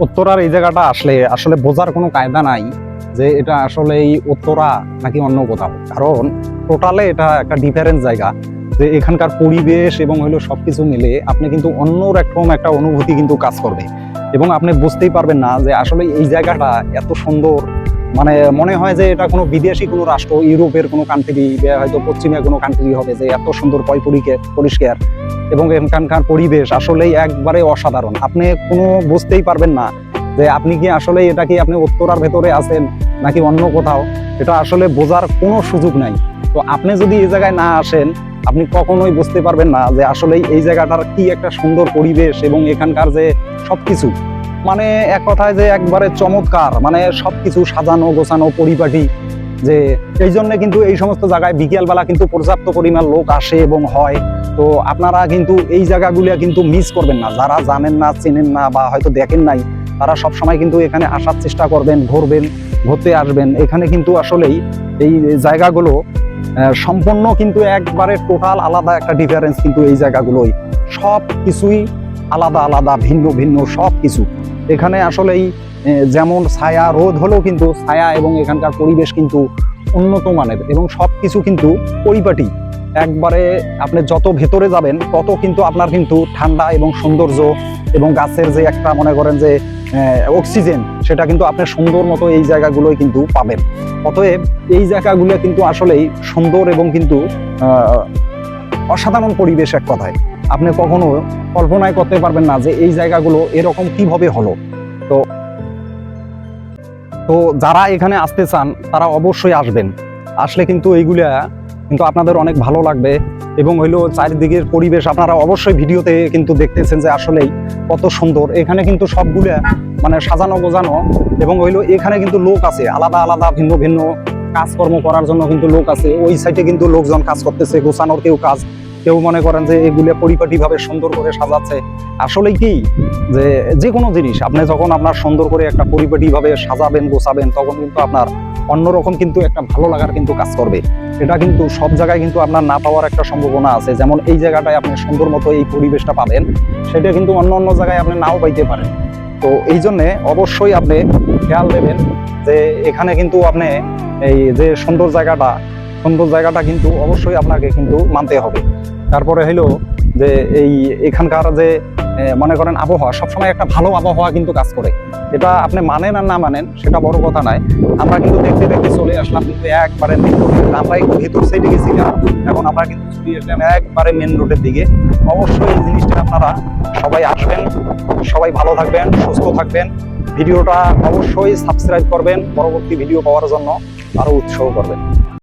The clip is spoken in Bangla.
উত্তরার এই জায়গাটা আসলে আসলে বোঝার কোনো কায়দা নাই যে এটা আসলে এই উত্তরা নাকি অন্য কোথাও। কারণ টোটালে এটা একটা ডিফারেন্ট জায়গা যে এখানকার পরিবেশ এবং হইল সবকিছু মিলে আপনি কিন্তু অন্য রকম একটা অনুভূতি কিন্তু কাজ করবে। এবং আপনি বুঝতেই পারবেন না যে আসলে এই জায়গাটা এত সুন্দর মানে মনে হয় যে এটা কোনো বিদেশি কোনো রাষ্ট্র, ইউরোপের কোনো কান্ট্রি হয়তো পশ্চিমে কোনো কান্ট্রি হবে যে এত সুন্দর পয়পরিকে পরিষ্কার এবং এখানকার পরিবেশ আসলেই একবারে অসাধারণ। আপনি কোনো বুঝতেই পারবেন না যে আপনি কি আসলে এটা কি আপনি উত্তরার ভেতরে আছেন নাকি অন্য কোথাও। এটা আসলে বোঝার কোনো সুযোগ নাই। তো আপনি যদি এই জায়গায় না আসেন, আপনি কখনোই বুঝতে পারবেন না যে আসলে এই জায়গাটার কি একটা সুন্দর পরিবেশ এবং এখানকার যে সবকিছু। মানে এক কথায় যে একবারে চমৎকার মানে সবকিছু সাজানো, গোছানো, পরিপাটি, যে এই জন্য কিন্তু এই সমস্ত জায়গায় বিকেলবেলা কিন্তু পর্যাপ্ত পরিমাণ লোক আসে এবং হয়। তো আপনারা কিন্তু এই জায়গাগুলো কিন্তু মিস করবেন না। যারা জানেন না, চেনেন না বা হয়তো দেখেন নাই, তারা সব সময় কিন্তু এখানে আসার চেষ্টা করবেন, ঘুরবেন, ঘুরতে আসবেন। এখানে কিন্তু আসলেই এই জায়গাগুলো সম্পূর্ণ কিন্তু একবারে টোটাল আলাদা একটা ডিফারেন্স কিন্তু এই জায়গাগুলোই। সব কিছুই আলাদা আলাদা, ভিন্ন ভিন্ন সব কিছু এখানে আসলেই যেমন ছায়া রোদ হলেও কিন্তু ছায়া এবং এখানকার পরিবেশ কিন্তু উন্নত মানের এবং সব কিছু কিন্তু পরিপাটি। একবারে আপনি যত ভেতরে যাবেন, তত কিন্তু আপনার কিন্তু ঠান্ডা এবং সৌন্দর্য এবং গাছের যে একটা মনে করেন যে অক্সিজেন সেটা কিন্তু আপনি সুন্দর মতো এই জায়গাগুলোই কিন্তু পাবেন। অতএব এই জায়গাগুলো কিন্তু আসলেই সুন্দর এবং কিন্তু অসাধারণ পরিবেশ এক কথায়। আপনি কখনো কল্পনায় করতে পারবেন না যে এই জায়গাগুলো এরকম কীভাবে হলো। তো তো যারা এখানে আসতে চান, তারা অবশ্যই আসবেন। আসলে কিন্তু এইগুলা কিন্তু আপনাদের অনেক ভালো লাগবে এবং হইল চারিদিকের পরিবেশ আপনারা অবশ্যই ভিডিওতে কিন্তু দেখতেছেন যে আসলেই কত সুন্দর। এখানে কিন্তু সবগুলা মানে সাজানো গোজানো এবং হইল এখানে কিন্তু লোক আছে, আলাদা আলাদা, ভিন্ন ভিন্ন কাজকর্ম করার জন্য কিন্তু লোক আছে। ওই সাইডে কিন্তু লোকজন কাজ করতেছে, গোছানোর কেউ কাজ কেউ মনে করেন যে এগুলো পরিপাটি ভাবে সুন্দর করে সাজাচ্ছে। আসলে কি? যে যে কোনো জিনিস, আপনি যখন আপনার সুন্দর করে একটা পরিপাটি ভাবে সাজাবেন, গোছাবেন, তখন কিন্তু আপনার অন্যরকম কিন্তু একটা ভালো লাগার কিন্তু কাজ করবে। এটা কিন্তু সব জায়গায় কিন্তু আপনার না পাওয়ার একটা সম্ভাবনা আছে। যেমন এই জায়গাটায় আপনি সুন্দর মতো এই পরিবেশটা পাবেন, সেটা কিন্তু অন্য অন্য জায়গায় আপনি নাও পাইতে পারেন। তো এই জন্যে অবশ্যই আপনি খেয়াল দেবেন যে এখানে কিন্তু আপনি এই যে সুন্দর জায়গাটা সুন্দর জায়গাটা কিন্তু অবশ্যই আপনাকে কিন্তু মানতে হবে। তারপরে হইল যে এই এখানকার যে মনে করেন আবহাওয়া, সবসময় একটা ভালো আবহাওয়া কিন্তু কাজ করে। এটা আপনি মানেন আর না মানেন, সেটা বড় কথা নয়। আমরা কিন্তু দেখতে দেখতে চলে আসলাম, কিন্তু একবারে মেন রোডে আমরা একটু ভেতর সাইডে গেছিলাম, এখন আমরা কিন্তু চলে আসলাম একবারে মেন রোডের দিকে। অবশ্যই এই জিনিসটা আপনারা সবাই আসবেন, সবাই ভালো থাকবেন, সুস্থ থাকবেন। ভিডিওটা অবশ্যই সাবস্ক্রাইব করবেন, পরবর্তী ভিডিও পাওয়ার জন্য আরও উৎসাহ করবেন।